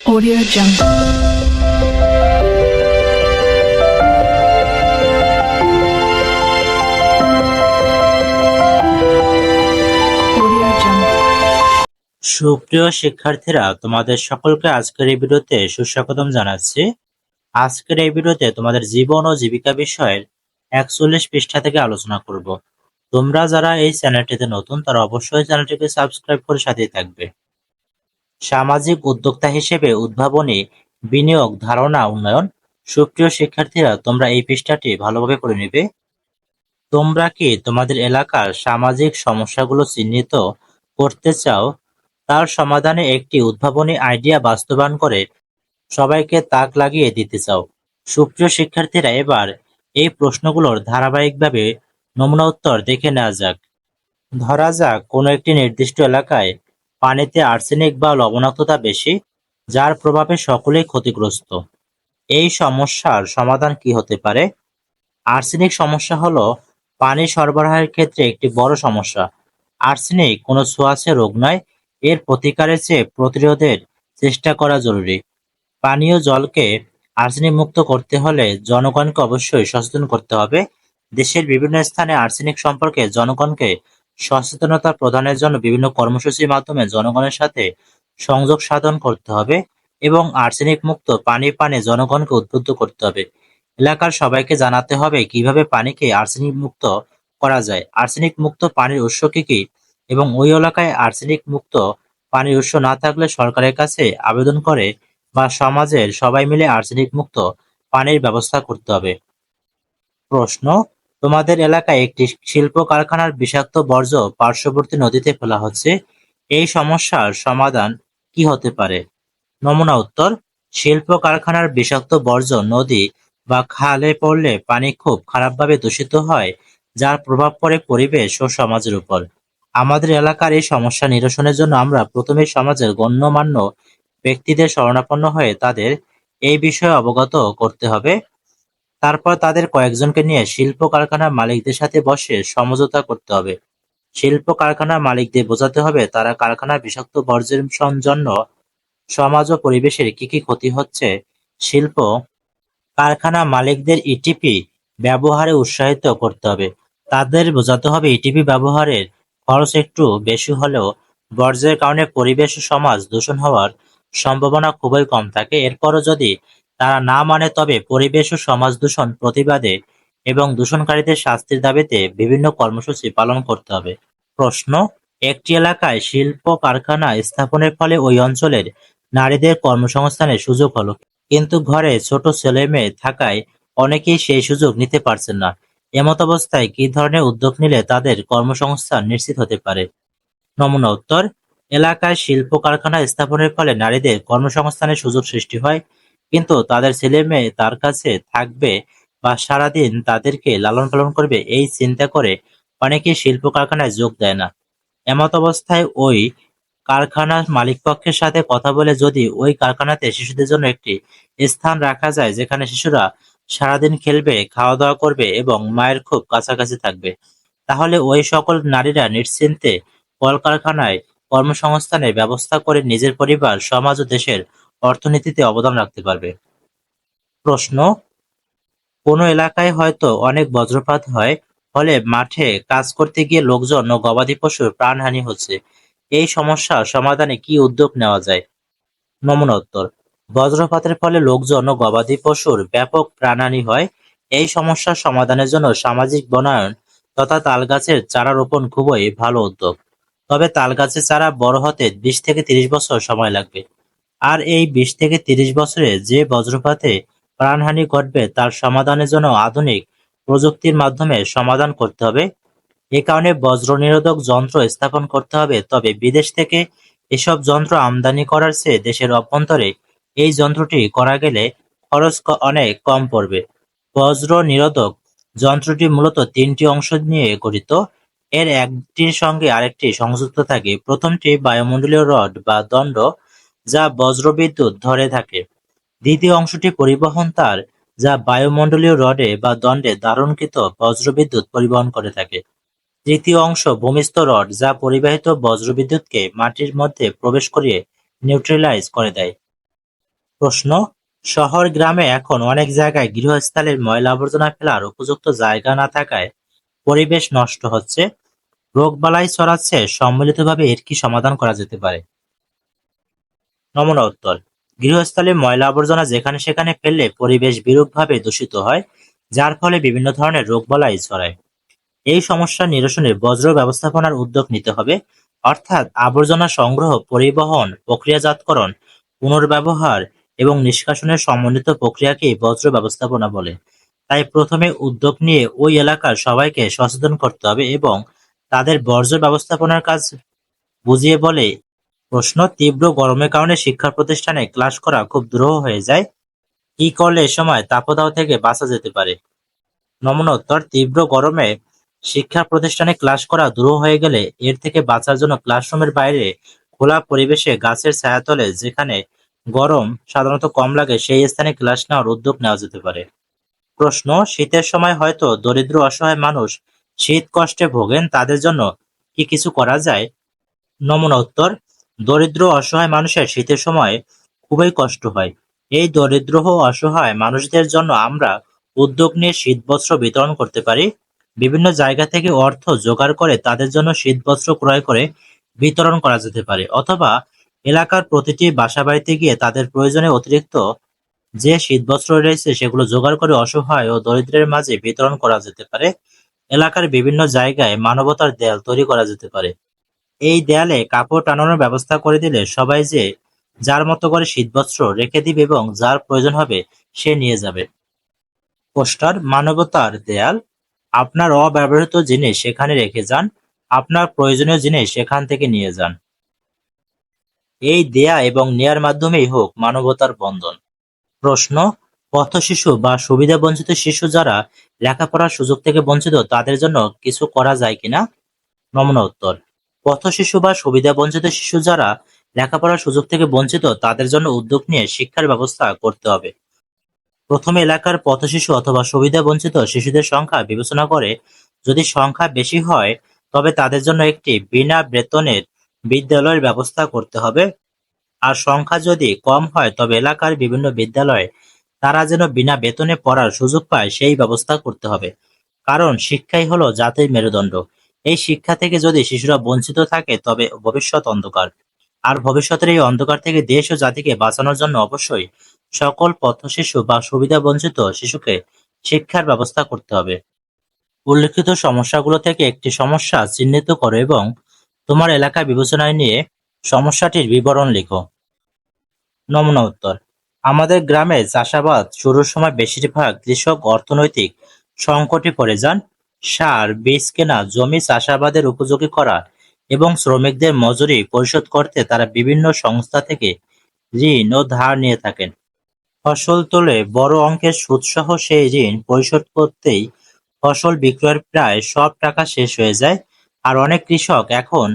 Audio Jungle. সুপ্রিয় শিক্ষার্থীরা, তোমাদের সকলকে আজকের এই ভিডিওতে সুস্বাগতম জানাচ্ছি। আজকের এই ভিডিওতে তোমাদের জীবন ও জীবিকা বিষয়ের একচল্লিশ পৃষ্ঠা থেকে আলোচনা করব। তোমরা যারা এই চ্যানেলটিতে নতুন, তারা অবশ্যই চ্যানেলটিকে সাবস্ক্রাইব করে সাথেই থাকবে। সামাজিক উদ্যোক্তা হিসেবে উদ্ভাবনী বিনিয়োগ ধারণা উন্নয়ন। সুপ্রিয় শিক্ষার্থীরা, তোমরা এই পৃষ্ঠাটি ভালোভাবে করে নেবে। তোমরা কি তোমাদের এলাকার সামাজিক সমস্যাগুলো চিহ্নিত করতে চাও? তার সমাধানে একটি উদ্ভাবনী আইডিয়া বাস্তবায়ন করে সবাইকে তাক লাগিয়ে দিতে চাও। সুপ্রিয় শিক্ষার্থীরা, এবার এই প্রশ্নগুলোর ধারাবাহিকভাবে নমুনা উত্তর দেখে নেওয়া যাক। ধরা যাক কোনো একটি নির্দিষ্ট এলাকায় পানিতে আর্সেনিক বা লবণাক্ততা বেশি, যার প্রভাবে সকলেই ক্ষতিগ্রস্ত। এই সমস্যার সমাধান কি হতে পারে? আর্সেনিক সমস্যা হলো, পানি সরবরাহের ক্ষেত্রে একটি বড় সমস্যা। আর্সেনিক কোনো ছোঁয়াচে রোগ নয়, এর প্রতিকারের চেয়ে প্রতিরোধের চেষ্টা করা জরুরি। পানীয় জলকে আর্সেনিক মুক্ত করতে হলে জনগণকে অবশ্যই সচেতন করতে হবে। দেশের বিভিন্ন স্থানে আর্সেনিক সম্পর্কে জনগণকে সচেতনতা প্রদানের জন্য বিভিন্ন কর্মসূচির মাধ্যমে জনগণের সাথে সংযোগ সাধন করতে হবে এবং আর্সেনিক মুক্ত পানি পানে জনগণকে উদ্বুদ্ধ করতে হবে। এলাকার সবাইকে জানাতে হবে কীভাবে পানিকে আর্সেনিক মুক্ত করা যায়। আর্সেনিক মুক্ত পানির উৎস কি কি? এবং ওই এলাকায় আর্সেনিক মুক্ত পানির উৎস না থাকলে সরকারের কাছে আবেদন করে বা সমাজের সবাই মিলে আর্সেনিক মুক্ত পানির ব্যবস্থা করতে হবে। প্রশ্ন তোমাদের এলাকায় একটি শিল্প কারখানার বিষাক্ত বর্জ্য পার্শ্ববর্তী নদীতে ফেলা হচ্ছে। এই সমস্যার সমাধান কি হতে পারে? নমুনা উত্তর, শিল্প কারখানার বিষাক্ত বর্জ্য নদী বা খালে পড়লে পানি খুব খারাপভাবে দূষিত হয়, যার প্রভাব পড়ে পরিবেশ ও সমাজের উপর। আমাদের এলাকার এই সমস্যা নিরসনের জন্য আমরা প্রথমে সমাজের গণ্যমান্য ব্যক্তিদের শরণাপন্ন হয়ে তাদের এই বিষয়ে অবগত করতে হবে। তারপর তাদের কয়েকজনকে নিয়ে শিল্প কারখানার মালিকদের সাথে বসে সমঝোতা করতে হবে। শিল্প কারখানার মালিকদের বোঝাতে হবে তারা কারখানার বিষাক্ত বর্জ্যের জন্য সমাজ ও পরিবেশের কি কি ক্ষতি হচ্ছে। শিল্প কারখানা মালিকদের ইটিপি ব্যবহারে উৎসাহিত করতে হবে। তাদের বোঝাতে হবে ইটিপি ব্যবহারের খরচ একটু বেশি হলেও বর্জ্যের কারণে পরিবেশ ও সমাজ দূষণ হওয়ার সম্ভাবনা খুবই কম থাকে। এরপরও যদি তারা না মানে তবে পরিবেশ ও সমাজ দূষণ প্রতিবাদে এবং দূষণকারীদের শাস্তির দাবিতে বিভিন্ন কর্মসূচি পালন করতে হবে। প্রশ্ন, একটি এলাকায় শিল্প কারখানা স্থাপনের ফলে ওই অঞ্চলের নারীদের কর্মসংস্থানের সুযোগ হলো। কিন্তু ঘরে ছোট ছেলে মেয়ে থাকায় অনেকেই সেই সুযোগ নিতে পারছেন না। এমত অবস্থায় কি ধরনের উদ্যোগ নিলে তাদের কর্মসংস্থান নিশ্চিত হতে পারে? নমুনা উত্তর, এলাকায় শিল্প কারখানা স্থাপনের ফলে নারীদের কর্মসংস্থানের সুযোগ সৃষ্টি হয় কিন্তু তাদের ছেলে মেয়ে তার কাছে থাকবে বা সারাদিন তাদেরকে লালন পালন করবে, এই চিন্তা করে অনেকেই শিল্প কারখানায় যোগ দেয় না। এমত অবস্থায় ওই কারখানার মালিকপক্ষের সাথে কথা বলে যদি ওই কারখানাতে শিশুদের জন্য একটি স্থান রাখা যায়, যেখানে শিশুরা সারাদিন খেলবে খাওয়া দাওয়া করবে এবং মায়ের খুব কাছাকাছি থাকবে, তাহলে ওই সকল নারীরা নিশ্চিন্তে কলকারখানায় কর্মসংস্থানের ব্যবস্থা করে নিজের পরিবার, সমাজ ও দেশের অর্থনীতিতে অবদান রাখতে পারবে। প্রশ্ন, কোনো এলাকায় হয়তো অনেক বজ্রপাত হয়, ফলে মাঠে কাজ করতে গিয়ে লোকজন ও গবাদি পশুর প্রাণহানি হচ্ছে। এই সমস্যা সমাধানে কি উদ্যোগ নেওয়া যায়? নমুনা উত্তর, বজ্রপাতের ফলে লোকজন ও গবাদি পশুর ব্যাপক প্রাণহানি হয়। এই সমস্যার সমাধানের জন্য সামাজিক বনায়ন তথা তালগাছের চারা রোপণ খুবই ভালো উদ্যোগ। তবে তালগাছের চারা বড় হতে বিশ থেকে তিরিশ বছর সময় লাগবে। আর এই বিশ থেকে তিরিশ বছরে যে বজ্রপাতে প্রাণহানি ঘটবে তার সমাধানের জন্য আধুনিক প্রযুক্তির মাধ্যমে সমাধান করতে হবে। এ কারণে বজ্র নিরোধক যন্ত্র স্থাপন করতে হবে। তবে বিদেশ থেকে এসব যন্ত্র আমদানি করার চেয়ে দেশের অভ্যন্তরে এই যন্ত্রটি করা গেলে খরচ অনেক কম পড়বে। বজ্র নিরোধক যন্ত্রটি মূলত তিনটি অংশ নিয়ে গঠিত। এর একটির সঙ্গে আরেকটি সংযুক্ত থাকে। প্রথমটি বায়ুমণ্ডলীয় রড বা দণ্ড। যা বজ্রবিদ্যুৎ ধরে থাকে। দ্বিতীয় অংশটি পরিবহন তার, যা বায়ুমণ্ডলীয় রডে বা দণ্ডে দারুণকৃত বজ্রবিদ্যুৎ পরিবহন করে থাকে। তৃতীয় অংশ ভূমিস্থ রড, যা পরিবাহিত বজ্রবিদ্যুৎকে মাটির মধ্যে প্রবেশ করিয়ে নিউট্রালাইজ করে দেয়। প্রশ্ন, শহর গ্রামে এখন অনেক জায়গায় গৃহস্থালির ময়লা আবর্জনা ফেলার উপযুক্ত জায়গা না থাকায় পরিবেশ নষ্ট হচ্ছে। রোগবালাই ছড়াচ্ছে, সম্মিলিতভাবে এর কি সমাধান করা যেতে পারে? নমুনা উত্তর গৃহস্থলে ময়লা আবর্জনা যেখানে সেখানে ফেললে পরিবেশ বিরূপভাবে দূষিত হয়, যার ফলে বিভিন্ন ধরনের রোগ বলাই ছড়ায়। এই সমস্যা নিরসনে বজ্র ব্যবস্থাপনার উদ্যোগ নিতে হবে, অর্থাৎ আবর্জনা সংগ্রহ, পরিবহন, প্রক্রিয়াজাতকরণ, পুনর্ব্যবহার এবং নিষ্কাশনের সমন্বিত প্রক্রিয়াকেই বজ্র ব্যবস্থাপনা বলে। তাই প্রথমে উদ্যোগ নিয়ে ওই এলাকার সবাইকে সচেতন করতে হবে এবং তাদের বর্জ্য ব্যবস্থাপনার কাজ বুঝিয়ে বলে প্রশ্ন তীব্র গরমের কারণে শিক্ষা প্রতিষ্ঠানে ক্লাস করা খুব দুরূহ হয়ে যায়। কি করলে এ সময় তাপদাহ থেকে বাঁচা যেতে পারে? নমুনা উত্তর, তীব্র গরমে শিক্ষা প্রতিষ্ঠানে ক্লাস করা দুরূহ হয়ে গেলে এর থেকে বাঁচার জন্য ক্লাসরুমের বাইরে খোলা পরিবেশে গাছের ছায়াতলে যেখানে গরম সাধারণত কম লাগে, সেই স্থানে ক্লাস নেওয়ার উদ্যোগ নেওয়া যেতে পারে। প্রশ্ন, শীতের সময় হয়তো দরিদ্র অসহায় মানুষ শীত কষ্টে ভোগেন, তাদের জন্য কি কিছু করা যায়? নমুনা উত্তর দরিদ্র অসহায় মানুষের শীতের সময় খুবই কষ্ট হয়। এই দরিদ্র ও অসহায় মানুষদের জন্য আমরা উদ্যোগ নিয়ে শীতবস্ত্র বিতরণ করতে পারি। বিভিন্ন জায়গা থেকে অর্থ জোগাড় করে তাদের জন্য শীতবস্ত্র ক্রয় করে বিতরণ করা যেতে পারে। অথবা এলাকার প্রতিটি বাসা বাড়িতে গিয়ে তাদের প্রয়োজনে অতিরিক্ত যে শীতবস্ত্র রয়েছে সেগুলো জোগাড় করে অসহায় ও দরিদ্রের মাঝে বিতরণ করা যেতে পারে। এলাকার বিভিন্ন জায়গায় মানবতার দেয়াল তৈরি করা যেতে পারে। এই দেয়ালে কাপড় টানানোর ব্যবস্থা করে দিলে সবাই যে যার মতো করে শীতবস্ত্র রেখে দিবে এবং যার প্রয়োজন হবে সে নিয়ে যাবে। পোস্টার, মানবতার দেয়াল, আপনার অব্যবহৃত জিনিস সেখানে রেখে যান, আপনার প্রয়োজনীয় জিনিস সেখান থেকে নিয়ে যান। এই দেয়া এবং নেয়ার মাধ্যমেই হোক মানবতার বন্ধন। প্রশ্ন পথশিশু বা সুবিধা বঞ্চিত শিশু যারা লেখাপড়ার সুযোগ থেকে বঞ্চিত, তাদের জন্য কিছু করা যায় কিনা? নমুনা উত্তর। পথশিশু বা সুবিধা বঞ্চিত শিশু যারা লেখাপড়ার সুযোগ থেকে বঞ্চিত, তাদের জন্য উদ্যোগ নিয়ে শিক্ষার ব্যবস্থা করতে হবে। প্রথমে এলাকার পথশিশু অথবা সুবিধা বঞ্চিত শিশুদের সংখ্যা বিবেচনা করে। যদি সংখ্যা বেশি হয়, তবে তাদের জন্য একটি বিনা বেতনের বিদ্যালয়ের ব্যবস্থা করতে হবে। আর সংখ্যা যদি কম হয়, তবে এলাকার বিভিন্ন বিদ্যালয়ে তারা যেন বিনা বেতনে পড়ার সুযোগ পায়, সেই ব্যবস্থা করতে হবে। কারণ শিক্ষাই হলো জাতির মেরুদণ্ড। এই শিক্ষা থেকে যদি শিশুরা বঞ্চিত থাকে, তবে ভবিষ্যৎ অন্ধকার। আর ভবিষ্যতের এই অন্ধকার থেকে দেশ ও জাতিকে বাঁচানোর জন্য অবশ্যই সকল পথশিশু বা সুবিধা বঞ্চিত শিশুকে শিক্ষার ব্যবস্থা করতে হবে। উল্লেখিত সমস্যাগুলো থেকে একটি সমস্যা চিহ্নিত করো এবং তোমার এলাকা বিবেচনায় নিয়ে সমস্যাটির বিবরণ লিখো। নমুনা উত্তর। আমাদের গ্রামে চাষাবাদ শুরুর সময় বেশিরভাগ কৃষক অর্থনৈতিক সংকটে পড়ে যান। সার, বীজ কেনা, জমি চাষাবাদের উপযোগী করা এবং শ্রমিকদের মজুরি পরিশোধ করতে তারা বিভিন্ন সংস্থা থেকে ঋণ ও ধার নিয়ে থাকেন। ফসল তোলে বড় অঙ্কের সুদসহ সেই ঋণ পরিশোধ করতেই ফসল বিক্রয়ের প্রায় সব টাকা শেষ হয়ে যায় আর অনেক কৃষক এখন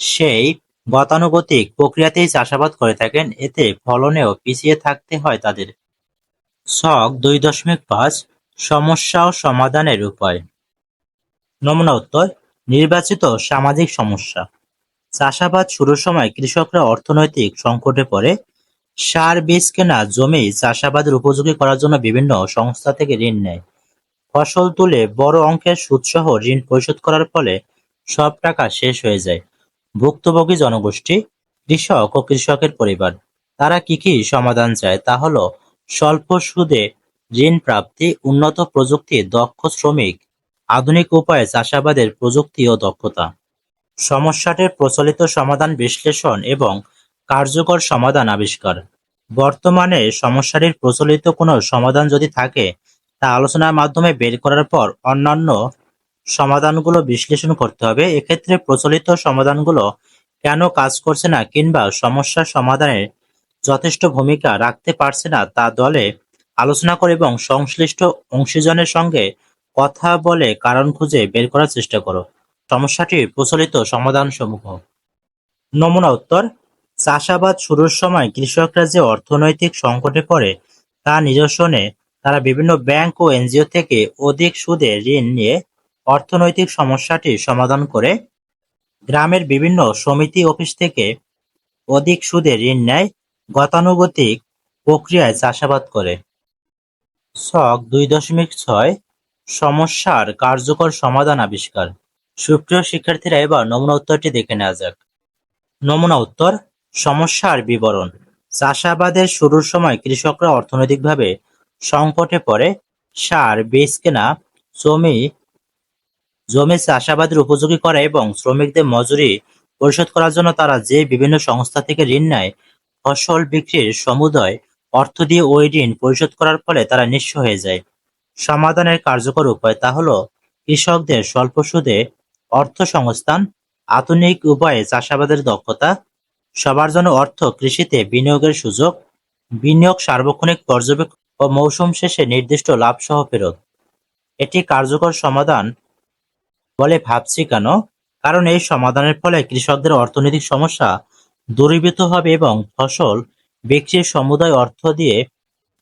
সেই গতানুগতিক প্রক্রিয়াতেই চাষাবাদ করে থাকেন। এতে ফলনেও পিছিয়ে থাকতে হয় তাদের। ছক দুই দশমিক পাঁচ, সমস্যা ও সমাধানের উপায়। নমুনা উত্তর, নির্বাচিত সামাজিক সমস্যা। চাষাবাদ শুরুর সময় কৃষকরা অর্থনৈতিক সংকটে পড়ে। সার, বীজ কেনা, জমি চাষাবাদের উপযোগী করার জন্য বিভিন্ন সংস্থা থেকে ঋণ নেয়। ফসল তুলে বড় অঙ্কের সুদসহ ঋণ পরিশোধ করার ফলে সব টাকা শেষ হয়ে যায়। ভুক্তভোগী জনগোষ্ঠী, কৃষক ও কৃষকের পরিবার, তারা কি কি সমাধান চায় তা হলো স্বল্প সুদে ঋণ প্রাপ্তি, উন্নত প্রযুক্তি, দক্ষ শ্রমিক আধুনিক উপায়ে চাষাবাদের প্রযুক্তি ও দক্ষতা। সমস্যাটির প্রচলিত সমাধান বিশ্লেষণ এবং কার্যকর সমাধান আবিষ্কার। বর্তমানে সমস্যাটির প্রচলিত কোনো সমাধান যদি থাকে, তা আলোচনার মাধ্যমে বের করার পর অন্যান্য সমাধানগুলো বিশ্লেষণ করতে হবে। এক্ষেত্রে প্রচলিত সমাধানগুলো কেন কাজ করছে না কিংবা সমস্যার সমাধানে যথেষ্ট ভূমিকা রাখতে পারছে না তা দলে আলোচনা করে এবং সংশ্লিষ্ট অংশীজনের সঙ্গে কথা বলে কারণ খুঁজে বের করার চেষ্টা করো। সমস্যাটির প্রচলিত সমাধান সমূহ নমুনা উত্তর, চাষাবাদ শুরুর সময় কৃষকরা যে অর্থনৈতিক সংকটে পড়ে তা নিরসনে তারা বিভিন্ন ব্যাংক ও এনজিও থেকে অধিক সুদে ঋণ নিয়ে অর্থনৈতিক সমস্যাটি সমাধান করে গ্রামের বিভিন্ন সমিতি অফিস থেকে অধিক সুদে ঋণ নেয়, গতানুগতিক প্রক্রিয়ায় চাষাবাদ করে। ছক দুই দশমিক ছয় সমস্যার কার্যকর সমাধান আবিষ্কার। সুপ্রিয় শিক্ষার্থীরা, এবার নমুনা উত্তরটি দেখে নেওয়া যাক। নমুনা উত্তর, সমস্যার বিবরণ। চাষাবাদের শুরুর সময় কৃষকরা অর্থনৈতিকভাবে সংকটে পড়ে, সার, বীজ কেনা, জমি জমি চাষাবাদের উপযোগী করা এবং শ্রমিকদের মজুরি পরিশোধ করার জন্য তারা যে বিভিন্ন সংস্থা থেকে ঋণ নেয়, ফসল বিক্রির সমুদয় অর্থ দিয়ে ওই ঋণ পরিশোধ করার ফলে তারা নিঃস্ব হয়ে যায়। সমাধানের কার্যকর উপায় তা হলো কৃষকদের স্বল্প সুদে অর্থ সংস্থান আধুনিক উপায়ে চাষাবাদের দক্ষতা, সবার জন্য অর্থ কৃষিতে বিনিয়োগের সুযোগ, বিনিয়োগ সার্বক্ষণিক পর্যবেক্ষণ ও মৌসুম শেষে নির্দিষ্ট লাভ সহ ফেরত। এটি কার্যকর সমাধান বলে ভাবছি কেন? কারণ এই সমাধানের ফলে কৃষকদের অর্থনৈতিক সমস্যা দূরীভূত হবে এবং ফসল বিক্রির সমুদায় অর্থ দিয়ে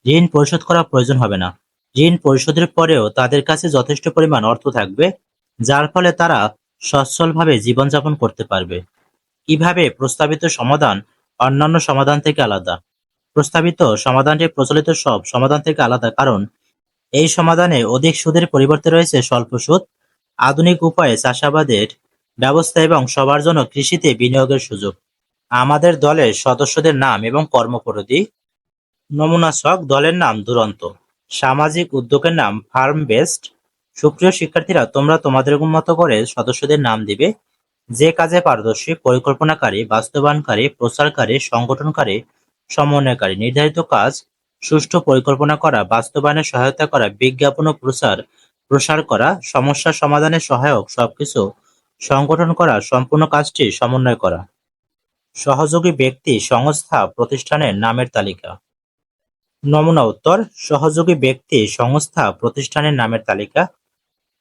ঋণ পরিশোধ করার প্রয়োজন হবে না। ঋণ পরিশোধের পরেও তাদের কাছে যথেষ্ট পরিমাণ অর্থ থাকবে, যার ফলে তারা সচ্ছলভাবে জীবনযাপন করতে পারবে। কীভাবে প্রস্তাবিত সমাধান? অন্যান্য সমাধান থেকে আলাদা। প্রস্তাবিত সমাধানটি প্রচলিত সব সমাধান থেকে আলাদা কারণ, এই সমাধানে অধিক সুদের পরিবর্তে রয়েছে স্বল্প সুদ, আধুনিক উপায়ে চাষাবাদের ব্যবস্থা এবং সবার জন্য কৃষিতে বিনিয়োগের সুযোগ। আমাদের দলের সদস্যদের নাম এবং কর্মপরিধি, নমুনা ছক দলের নাম দুরন্ত। সামাজিক উদ্যোগের নাম ফার্ম বেস্ট সুপ্রিয় শিক্ষার্থীরা, তোমরা তোমাদের মতো করে সদস্যদের নাম দিবে। যে কাজে পারদর্শী, পরিকল্পনাকারী, বাস্তবায়নকারী, প্রচারকারী, সংগঠনকারী, সমন্বয়কারী, নির্ধারিত কাজ, সুষ্ঠু পরিকল্পনা করা, বাস্তবায়নে সহায়তা করা, বিজ্ঞাপন ও প্রচার, প্রসার করা, সমস্যা সমাধানে সহায়ক সবকিছু, সংগঠন করা, সম্পূর্ণ কাজটি সমন্বয় করা। সহযোগী ব্যক্তি, সংস্থা, প্রতিষ্ঠানের নামের তালিকা। নমুনা উত্তর, সহযোগী ব্যক্তি, সংস্থা, প্রতিষ্ঠানের নামের তালিকা,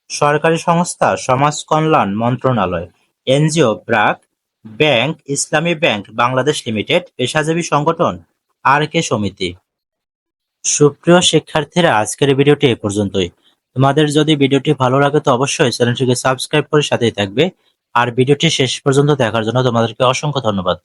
সরকারি সংস্থা, সমাজ কল্যাণ মন্ত্রণালয়, NGO BRAC bank, Islami bank, Bangladesh limited, পেশাজীবী সংগঠন আর কে সমিতি। সুপ্রিয় শিক্ষার্থীরা, আজকের ভিডিওটি এ পর্যন্তই। তোমাদের যদি ভিডিওটি ভালো লাগে তো অবশ্যই চ্যানেলটিকে সাবস্ক্রাইব করে সাথেই থাকবে। আর ভিডিওটি শেষ পর্যন্ত দেখার জন্য তোমাদেরকে অসংখ্য ধন্যবাদ।